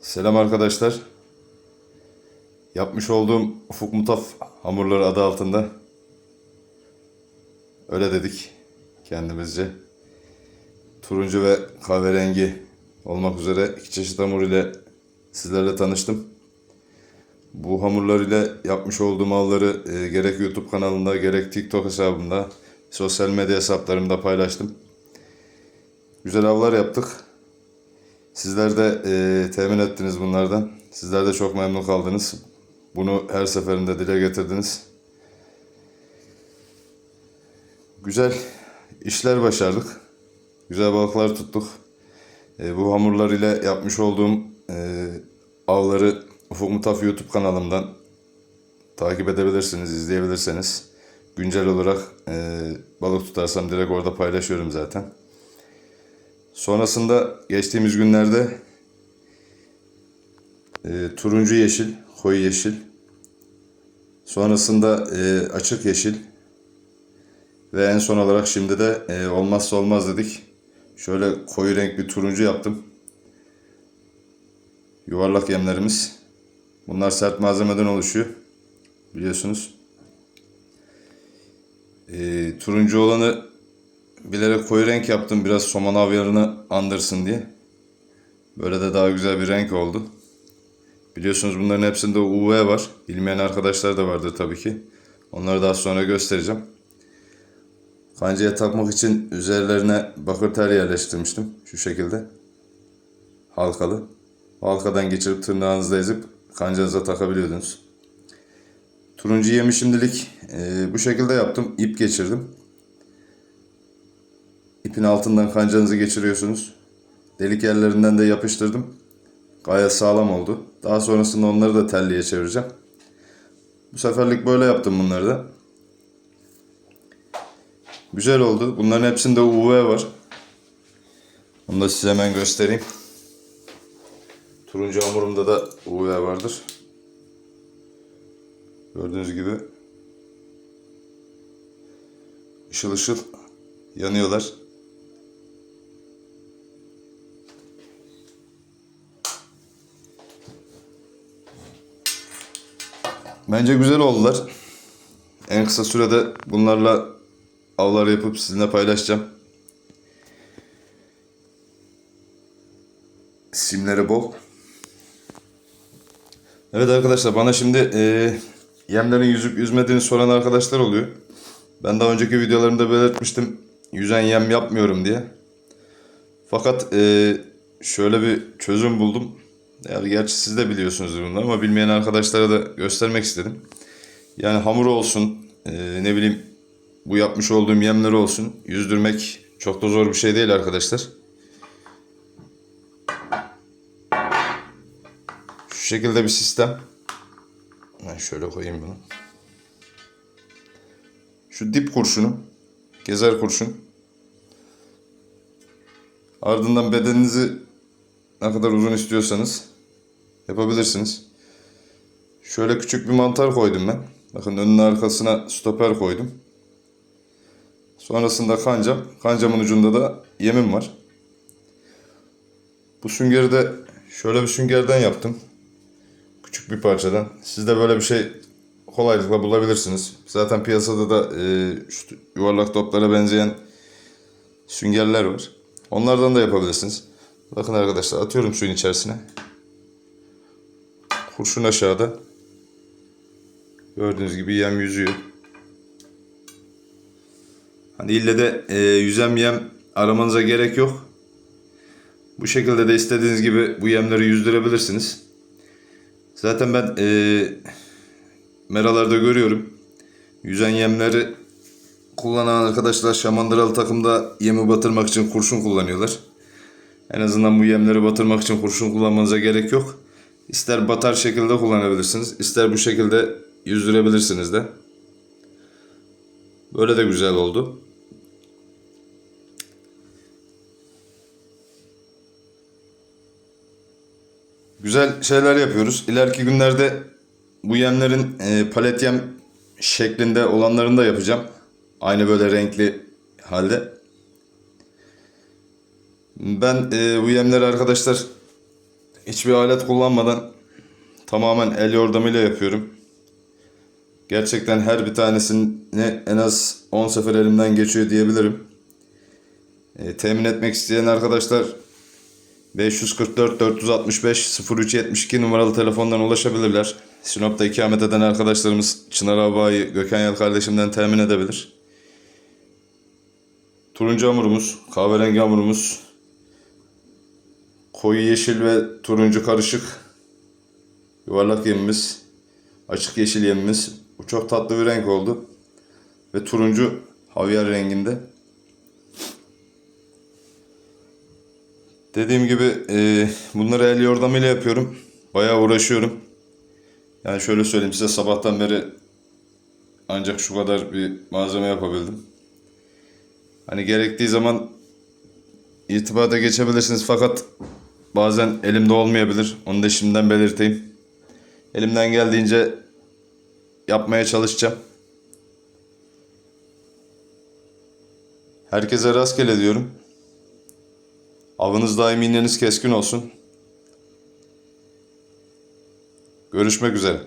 Selam arkadaşlar. Yapmış olduğum Ufuk Mutaf hamurları adı altında öyle dedik kendimizce. Turuncu ve kahverengi olmak üzere iki çeşit hamur ile sizlerle tanıştım. Bu hamurlar ile yapmış olduğum malları e, gerek YouTube kanalında gerek TikTok hesabımda sosyal medya hesaplarımda paylaştım. Güzel avlar yaptık. Sizler de e, temin ettiniz bunlardan. Sizler de çok memnun kaldınız. Bunu her seferinde dile getirdiniz. Güzel işler başardık. Güzel balıklar tuttuk. E, bu hamurlar ile yapmış olduğum e, avları Ufuk Mutaf YouTube kanalımdan takip edebilirsiniz, izleyebilirsiniz. Güncel olarak e, balık tutarsam direkt orada paylaşıyorum zaten. Sonrasında geçtiğimiz günlerde e, turuncu yeşil, koyu yeşil, sonrasında e, açık yeşil ve en son olarak şimdi de e, olmazsa olmaz dedik. Şöyle koyu renk bir turuncu yaptım. Yuvarlak yemlerimiz. Bunlar sert malzemeden oluşuyor. Biliyorsunuz. E, turuncu olanı bilerek koyu renk yaptım biraz soman avyarını andırsın diye. Böyle de daha güzel bir renk oldu. Biliyorsunuz bunların hepsinde UV var. Bilmeyen arkadaşlar da vardır tabii ki. Onları daha sonra göstereceğim. Kancaya takmak için üzerlerine bakır tel yerleştirmiştim. Şu şekilde. Halkalı. Halkadan geçirip tırnağınızla ezip kancanıza takabiliyordunuz. Turuncu yemi şimdilik e, bu şekilde yaptım. İp geçirdim. İpin altından kancanızı geçiriyorsunuz. Delik yerlerinden de yapıştırdım. Gayet sağlam oldu. Daha sonrasında onları da telliye çevireceğim. Bu seferlik böyle yaptım bunları da. Güzel oldu. Bunların hepsinde UV var. Onu da size hemen göstereyim. Turuncu hamurumda da UV vardır. Gördüğünüz gibi ışıl ışıl yanıyorlar. Bence güzel oldular. En kısa sürede bunlarla avlar yapıp sizinle paylaşacağım. Simleri bol. Evet arkadaşlar bana şimdi e, yemlerin yüzüp yüzmediğini soran arkadaşlar oluyor. Ben daha önceki videolarımda belirtmiştim yüzen yem yapmıyorum diye. Fakat e, şöyle bir çözüm buldum. Yani gerçi siz de biliyorsunuzdur bunları ama bilmeyen arkadaşlara da göstermek istedim. Yani hamur olsun, e, ne bileyim bu yapmış olduğum yemler olsun. Yüzdürmek çok da zor bir şey değil arkadaşlar. Şu şekilde bir sistem. Ben şöyle koyayım bunu. Şu dip kurşunu, gezer kurşun. Ardından bedeninizi ne kadar uzun istiyorsanız yapabilirsiniz. Şöyle küçük bir mantar koydum ben. Bakın önüne arkasına stoper koydum. Sonrasında kancam. Kancamın ucunda da yemim var. Bu süngeri de şöyle bir süngerden yaptım. Küçük bir parçadan. Siz de böyle bir şey kolaylıkla bulabilirsiniz. Zaten piyasada da e, şu yuvarlak toplara benzeyen süngerler var. Onlardan da yapabilirsiniz. Bakın arkadaşlar atıyorum suyun içerisine. Kurşun aşağıda. Gördüğünüz gibi yem yüzüyor. Hani ille de e, yüzem yem aramanıza gerek yok. Bu şekilde de istediğiniz gibi bu yemleri yüzdürebilirsiniz. Zaten ben e, meralarda görüyorum. Yüzen yemleri kullanan arkadaşlar şamandıralı takımda yemi batırmak için kurşun kullanıyorlar. En azından bu yemleri batırmak için kurşun kullanmanıza gerek yok. İster batar şekilde kullanabilirsiniz, ister bu şekilde yüzdürebilirsiniz de. Böyle de güzel oldu. Güzel şeyler yapıyoruz. İleriki günlerde bu yemlerin e, palet yem şeklinde olanlarını da yapacağım. Aynı böyle renkli halde. Ben e, bu yemleri arkadaşlar hiçbir alet kullanmadan tamamen el yordamıyla yapıyorum. Gerçekten her bir tanesini en az 10 sefer elimden geçiyor diyebilirim. E, temin etmek isteyen arkadaşlar 544 465 0372 numaralı telefondan ulaşabilirler. Sinop'ta ikamet eden arkadaşlarımız Çınar Abayı Gökhan Yal kardeşimden temin edebilir. Turuncu hamurumuz, kahverengi hamurumuz, koyu yeşil ve turuncu karışık yuvarlak yemimiz, açık yeşil yemimiz. Bu çok tatlı bir renk oldu. Ve turuncu havyar renginde. Dediğim gibi e, bunları el yordamıyla yapıyorum. Bayağı uğraşıyorum. Yani şöyle söyleyeyim size sabahtan beri ancak şu kadar bir malzeme yapabildim. Hani gerektiği zaman irtibata geçebilirsiniz fakat bazen elimde olmayabilir. Onu da şimdiden belirteyim. Elimden geldiğince yapmaya çalışacağım. Herkese rastgele diyorum. Avınız daim iğneniz keskin olsun. Görüşmek üzere.